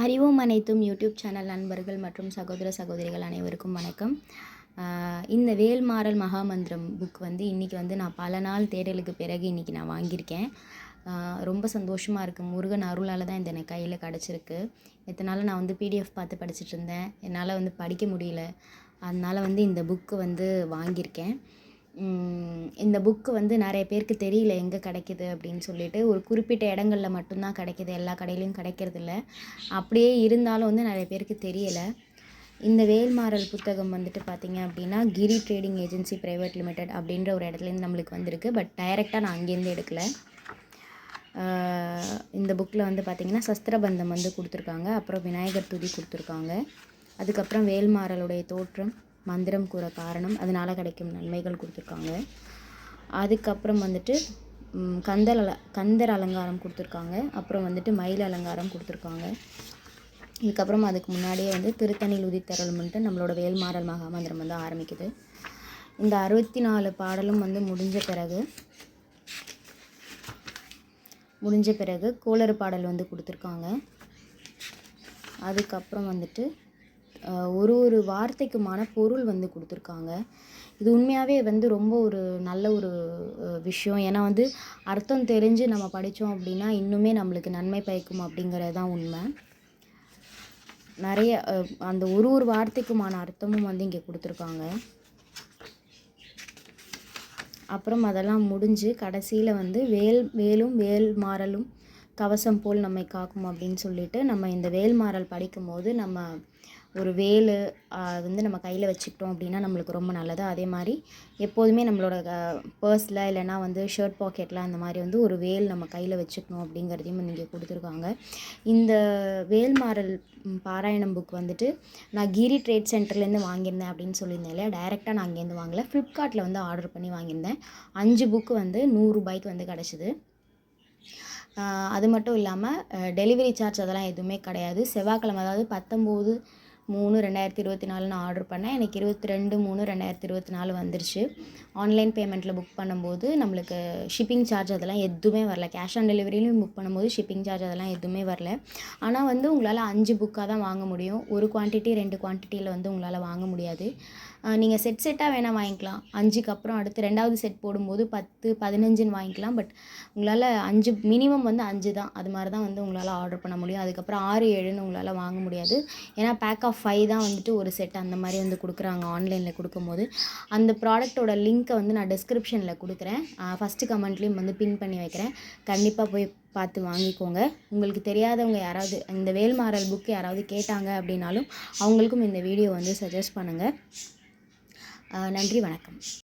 அறிவும் அனைத்தும் YouTube channel நண்பர்கள் மற்றும் சகோதர சகோதரிகள் அனைவருக்கும் வணக்கம். இந்த வேல்மாறல் மகாமந்திரம் புக் வந்து இன்றைக்கி வந்து நான் பல நாள் தேடலுக்கு பிறகு இன்றைக்கி நான் வாங்கியிருக்கேன். ரொம்ப சந்தோஷமாக இருக்குது முருகன் அருளால் தான் இந்த எனக்கு கையில் கிடச்சிருக்கு. இதனால் நான் வந்து பிடிஎஃப் பார்த்து படிச்சுட்டு இருந்தேன். என்னால் வந்து படிக்க முடியல. அதனால் வந்து இந்த புக்கு வந்து வாங்கியிருக்கேன். இந்த புக்கு வந்து நிறைய பேருக்கு தெரியல எங்கே கிடைக்கிது அப்படின்னு சொல்லிட்டு. ஒரு குறிப்பிட்ட இடங்களில் மட்டும்தான் கிடைக்கிது. எல்லா கடையிலையும் கிடைக்கிறதில்ல. அப்படியே இருந்தாலும் வந்து நிறைய பேருக்கு தெரியலை. இந்த வேல்மாறல் புத்தகம் வந்துட்டு பார்த்தீங்க அப்படின்னா Giri trading agency private limited அப்படின்ற ஒரு இடத்துலேருந்து நம்மளுக்கு வந்திருக்கு. பட் டைரெக்டாக நான் அங்கேருந்து எடுக்கல. இந்த புக்கில் வந்து பார்த்திங்கன்னா சஸ்திரபந்தம் வந்து கொடுத்துருக்காங்க. அப்புறம் விநாயகர் துதி கொடுத்துருக்காங்க. அதுக்கப்புறம் வேல்மாறலுடைய தோற்றம். மந்திரம் கூற காரணம். அதனால் கிடைக்கும் நன்மைகள் கொடுத்துருக்காங்க. அதுக்கப்புறம் வந்துட்டு கந்தல் அல கந்தர் அலங்காரம் கொடுத்துருக்காங்க. அப்புறம் வந்துட்டு மயில் அலங்காரம் கொடுத்துருக்காங்க. இதுக்கப்புறம் அதுக்கு முன்னாடியே வந்து திருத்தணியில் உதித்தருள்மன்ட்டு நம்மளோட வேல்மாறல் மகாமந்திரம் வந்து ஆரம்பிக்குது. இந்த அறுபத்தி நாலு பாடலும் வந்து முடிஞ்ச பிறகு முடிஞ்ச பிறகு கோளறு பாடல் வந்து கொடுத்துருக்காங்க. அதுக்கப்புறம் வந்துட்டு ஒரு ஒரு வார்த்தைக்குமான பொருள் வந்து கொடுத்துருக்காங்க. இது உண்மையாகவே வந்து ரொம்ப ஒரு நல்ல ஒரு விஷயம். ஏன்னா வந்து அர்த்தம் தெரிஞ்சு நம்ம படித்தோம் அப்படின்னா இன்னுமே நம்மளுக்கு நன்மை பயக்கும் அப்படிங்கிறது தான் உண்மை. நிறைய அந்த ஒரு ஒரு வார்த்தைக்குமான அர்த்தமும் வந்து இங்கே கொடுத்துருக்காங்க. அப்புறம் அதெல்லாம் முடிஞ்சு கடைசியில் வந்து வேல் வேலும் வேல் மாறலும் கவசம் போல் நம்மை காக்கும் அப்படின்னு சொல்லிட்டு நம்ம இந்த வேல்மாறல் படிக்கும்போது நம்ம ஒரு வேலு அது வந்து நம்ம கையில் வச்சுக்கிட்டோம் அப்படின்னா நம்மளுக்கு ரொம்ப நல்லது. அதே மாதிரி எப்போதுமே நம்மளோட பர்ஸில் இல்லைன்னா வந்து ஷர்ட் பாக்கெட்டில் அந்த மாதிரி வந்து ஒரு வேல் நம்ம கையில் வச்சுக்கணும் அப்படிங்கிறதையும் இங்கே கொடுத்துருக்காங்க. இந்த வேல்மாறல் பாராயணம் புக் வந்துட்டு நான் கிரி ட்ரேட் சென்டர்லேருந்து வாங்கியிருந்தேன் அப்படின்னு சொல்லியிருந்தேன் இல்லையா? டைரெக்டாக நான் அங்கேருந்து வாங்கலை. ஃப்ளிப்கார்ட்டில் வந்து ஆர்டர் பண்ணி வாங்கியிருந்தேன். அஞ்சு புக்கு வந்து நூறுரூபாய்க்கு வந்து கிடச்சிது. அது மட்டும் இல்லாமல் டெலிவரி சார்ஜ் அதெல்லாம் எதுவுமே கிடையாது. செவ்வாய்க்கிழமை அதாவது பத்தொம்போது மூணு ரெண்டாயிரத்தி இருபத்தி நாலு நான் ஆர்டர் பண்ணேன். எனக்கு இருபத்தி ரெண்டு மூணு ரெண்டாயிரத்தி இருபத்தி நாலு வந்துருச்சு. ஆன்லைன் பேமெண்ட்டில் புக் பண்ணும்போது நம்மளுக்கு ஷிப்பிங் சார்ஜ் அதெல்லாம் எதுவுமே வரல. கேஷ் ஆன் டெலிவரியிலையும் புக் பண்ணும்போது ஷிப்பிங் சார்ஜ் அதெல்லாம் எதுவுமே வரல. ஆனால் வந்து உங்களால் அஞ்சு புக்காக தான் வாங்க முடியும். ஒரு குவான்டிட்டி ரெண்டு குவான்டிட்டியில் வந்து உங்களால் வாங்க முடியாது. நீங்கள் செட் செட்டாக வேணால் வாங்கிக்கலாம். அஞ்சுக்கு அப்புறம் அடுத்து ரெண்டாவது செட் போடும்போது பத்து பதினஞ்சுன்னு வாங்கிக்கலாம். பட் உங்களால் அஞ்சு மினிமம் வந்து அஞ்சு தான். அது மாதிரி தான் வந்து உங்களால் ஆர்டர் பண்ண முடியும். அதுக்கப்புறம் ஆறு ஏழுன்னு உங்களால் வாங்க முடியாது. ஏன்னா பேக் ஆஃப் ஃபைவ் தான் வந்துட்டு ஒரு செட் அந்த மாதிரி வந்து கொடுக்குறாங்க ஆன்லைனில் கொடுக்கும்போது. அந்த ப்ராடக்ட்டோட லிங்க்கை வந்து நான் டிஸ்கிரிப்ஷனில் கொடுக்குறேன். ஃபஸ்ட்டு கமெண்ட்லேயும் வந்து பின் பண்ணி வைக்கிறேன். கண்டிப்பாக போய் பார்த்து வாங்கிக்கோங்க. உங்களுக்கு தெரியாதவங்க யாராவது இந்த வேல்மாறல் புக் யாராவது கேட்டாங்க அப்படின்னாலும் அவங்களுக்கும் இந்த வீடியோ வந்து சஜஸ்ட் பண்ணுங்கள் நன்றி வணக்கம்.